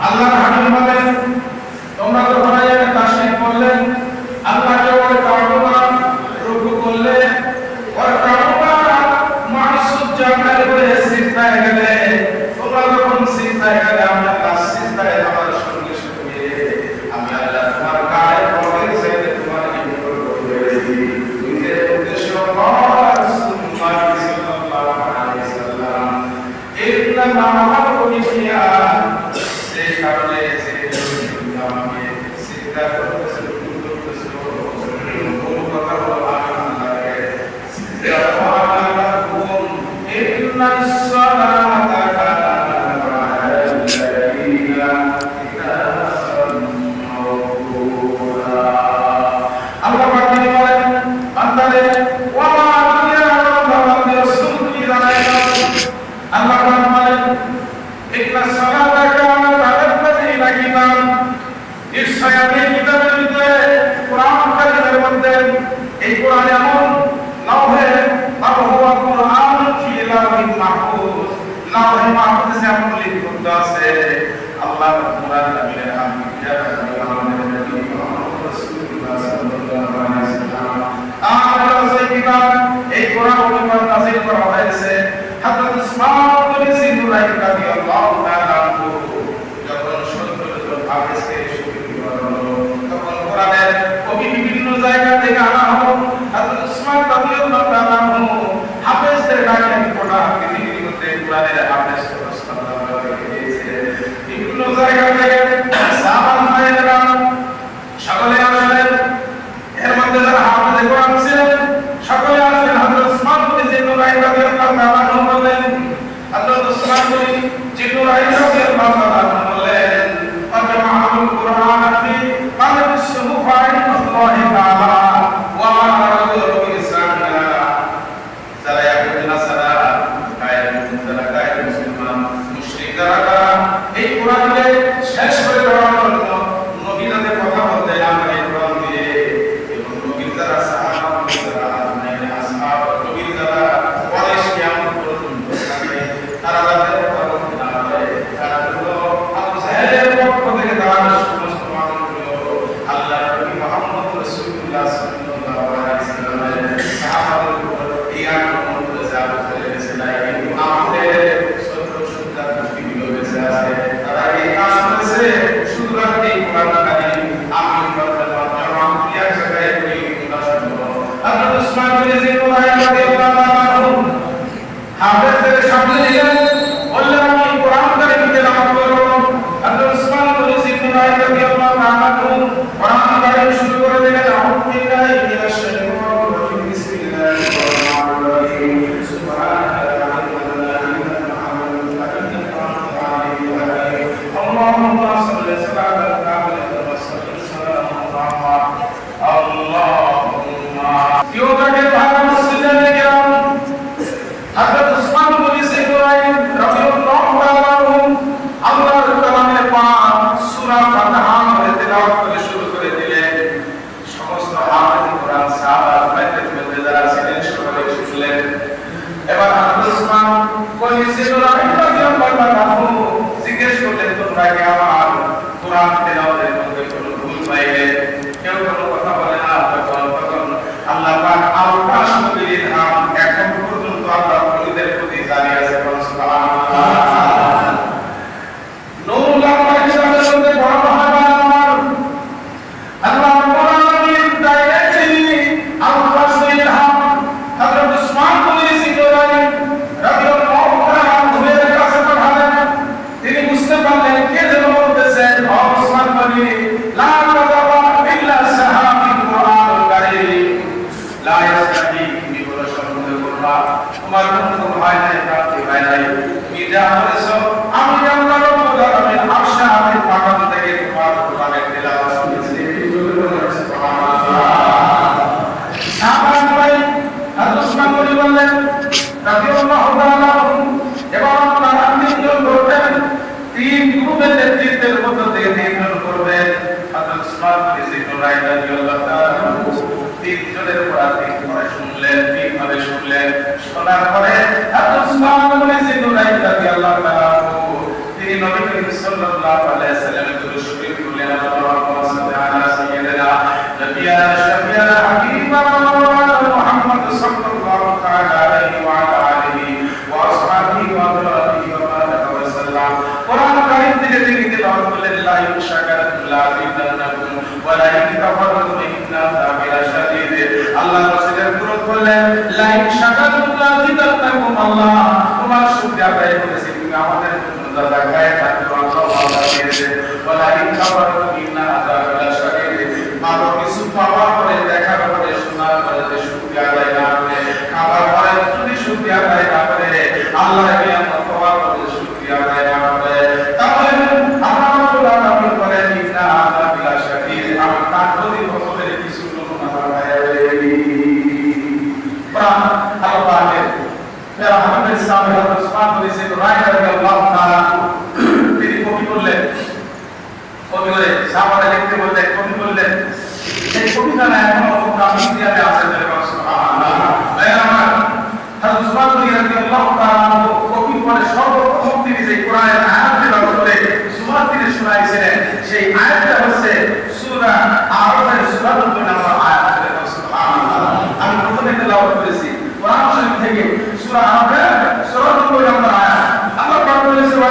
আল্লাহর হাকিমতের আছে আল্লাহ রাব্বুল আলামিনের হামদ এবার আবু উসমান কই জিজ্ঞেস করলেন তোমরা কি আমার কোরআন তেলাওয়াত শোনার পরে আব্দুল সুবহান বলে সিন্ধু নাই রাদিয়াল্লাহু তাআলা তিনি নবী করিম সাল্লাল্লাহু আলাইহি সাল্লামের দরুদ শরীফ বললেন আল্লাহুম্মা সাল্লি আলা সাইয়্যিদিনা নবিয়ানা শাফিয়ানা হাবিবানা মুহাম্মদ সাল্লাল্লাহু তাআলা আলাইহি ওয়া আলা আলিহি ওয়া আসহাবিহি ওয়া আদরাবিহি ওয়া বারাকা ওয়া সাল্লাম। কোরআন কারীম থেকে তিনি তেলাওয়াত করলেন, লা ইউশাকারাতু লা তিদানাকুম ওয়া লা ইনকাফারাতু ইন্না তাবিলা শাদীদ। আল্লাহ রাসূলের অনুরোধ করলেন, লা ইউশাকারাতু আল্লাহ, তোমার শুকরিয়া আদায় করেছি। তুমি আমাদের জন্য জাযাকায়ে থাকো আল্লাহ ভালো দিয়েছে ওয়ালা ইন কাফারু ইন্না যে কোরআনের আয়াত তেলাওয়াত করে জুমার দিনে সেই আয়াতটা হচ্ছে সূরা আরাফের সূরা নম্বর আয়াত সুবহানাল্লাহ। আমি প্রথমে তেলাওয়াত করেছি। কোরআন শরীফ থেকে সূরা আরাফের সূরা নম্বর আয়াত। আল্লাহ পাক বলেছে ওয়া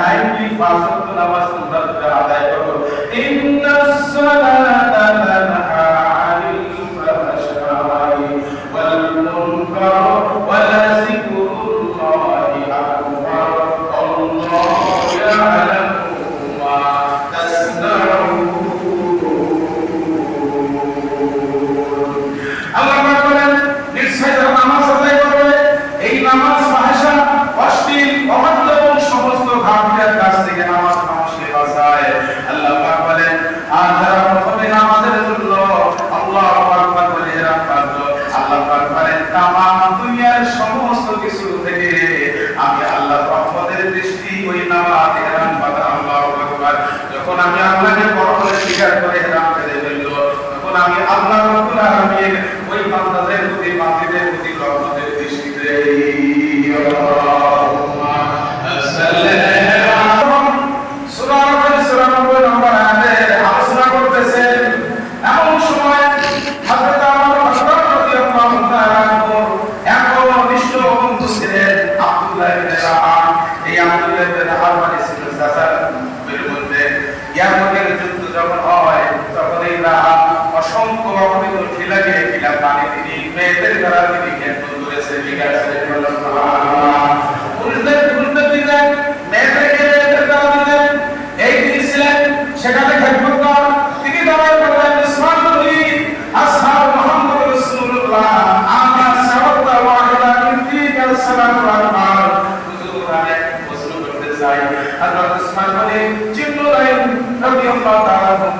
টাইমলি নামাজ তোমরা আদায় করো। ইন্নাস আল্লাহ রাব্বুল আলামিন ওই বান্দাদের প্রতি বান্দাদের প্রতি রহমতের দৃষ্টিতে আল্লাহুম্মা আলোচনা করতেছেন, এমন সময় হযরত আমার বন্ধু ছিলেন আব্দুল্লাহ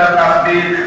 da cabeça.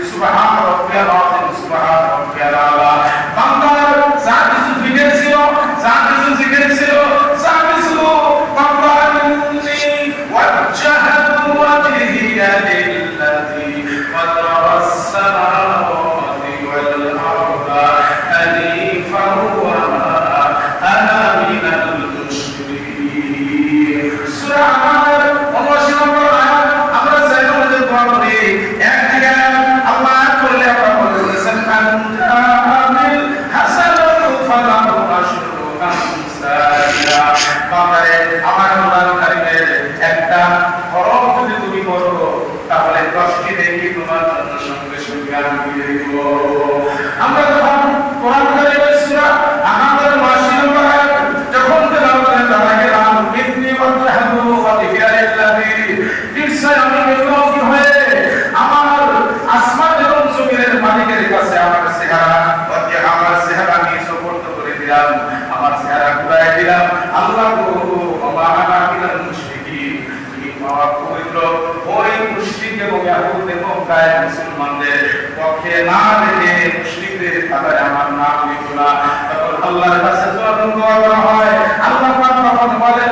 বাজারে আমার কোরআন কারিমের একটা হরফ যদি তুমি পড়ো তাহলে দশটি দেখি তোমার আমরা খাতায় মুসলমানদের পক্ষে না রেখে মুশরিকদের খাতায় আমার নাম লিখো তখন আল্লাহর কাছে যখন দোয়া করা হয়। আল্লাহ পাক তখন বলেন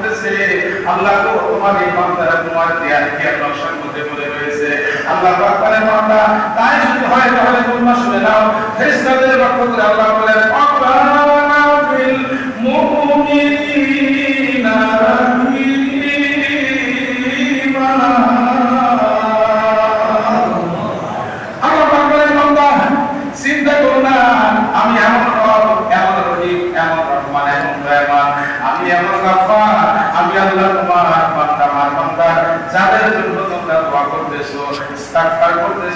রয়েছে আল্লাহ তোমার এই বান্দারা তোমার দেয়া ইতিহাস নকশার মধ্যে বলে রয়েছে। আল্লাহ পাকের বান্দা, তাই যদি হয় তাহলে তোমরা শুনে নাও। ফেরেশতাদের আল্লাহ বলেন আকরানা বিল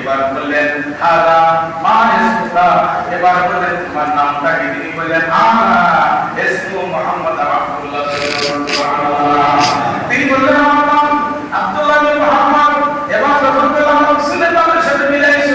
এবার বললেন হাদা ইসমুকা এবার বললেন তোমার নামটা তিনি বললেন আনা ইসমু মুহাম্মদ তিনি বললেন আব্দুল্লাহ বিন মুহাম্মদ এবার যখন বললাম রাসূলের নামের সাথে মিলাইছো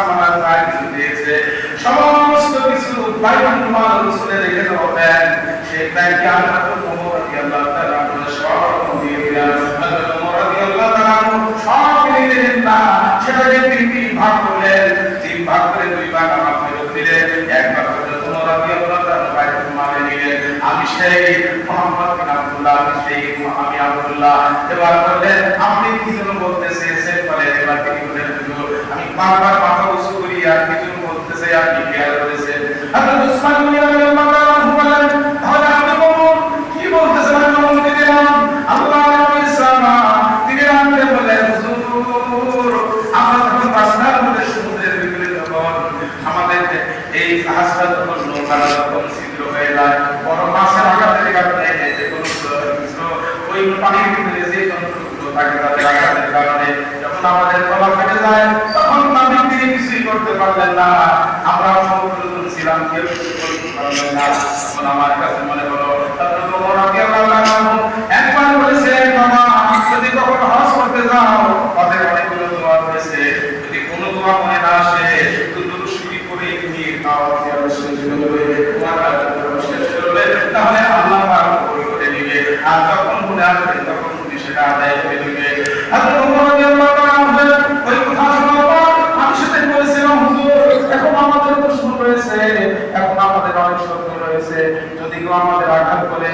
নিলেন। আমি সেই মোহাম্মদ আমি আব্দুল্লাহ। এবার বললেন, আপনি কি জন্য বলে আমি বারবার মাথা উঁচু করি আর কিছু বলতেছে আপনি খেয়াল করেছেন হযরত উসমান গনি রাদিয়াল্লাহু তাআলা বললেন তাহলে আপনি বলুন কি বলতেছেন আমি অনুমতি দিলাম আল্লাহ নবী সামা তিনি আমাকে বললেন হুজুর আমরা যখন রাস্তার মধ্যে সমুদ্রের ভিতরে যখন আমাদের এই জাহাজটা যখন নৌকাটা যখন ছিদ্র হয়ে যায় বড় মাছের আঘাতের কারণে যে কোনো কিছু ওই পানির ভিতরে যে যন্ত্রগুলো থাকে তাদের আঘাতের কারণে যখন আমাদের গলা ফেটে তখন তিনি কিছুই করতে পারলেন না। আমরা সমুদ্র ছিলাম, কেউ কিছু করতে পারলেন না। আমার কাছে মনে হলো তারপরে তোমার আগে একবার বলেছিলেন বাবা যদি কখনো হজ করতে যাও পথে অনেকগুলো দোয়া রয়েছে যদি কোনো দোয়া মনে না আসে শুধু শুরু করে তুমি খাওয়া দাওয়া শেষ করবে তোমার কাজ শেষ করবে তাহলে আল্লাহ পাক কবুল করে নিবে আর যখন মনে আসবে তখন তুমি সেটা আদায় করে নিবে হযরত ওমর রাদিয়াল্লাহু তাআলা বলেন ওই কথা শোনার পর আমি সাথে বলেছিলাম হুজুর এখন আমাদের প্রশ্ন রয়েছে এখন আমাদের অনেক সত্য রয়েছে যদি কেউ আমাদের আঘাত করে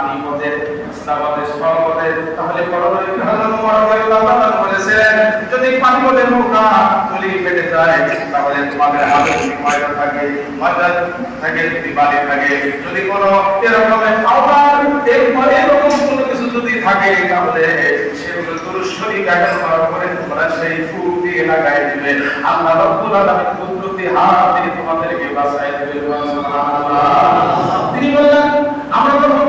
আমি পথে ইসলামাবাদে স্থল পথে তাহলে করণীয় কি হযরত ওমর রাদিয়াল্লাহু তাআলা বলেছিলেন যদি পানি নৌকা তুলি ফেটে যায় তাহলে তোমাদের হাতে যদি ময়দা থাকে ময়দা থাকে যদি বালি থাকে যদি কোনো এরকমের আবার এরপরে এরকম কোনো কিছু যদি থাকে তাহলে সেগুলো গায়ের করার পরে তোমরা সেই ফুল দিয়ে লাগাই দিবে আল্লাহ রব্বুল আলামিন কুদরতি হাত দিয়ে তোমাদেরকে বাঁচাই দিবে সুবহানাল্লাহ তিনি বললেন আমরা যখন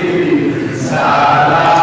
Sala.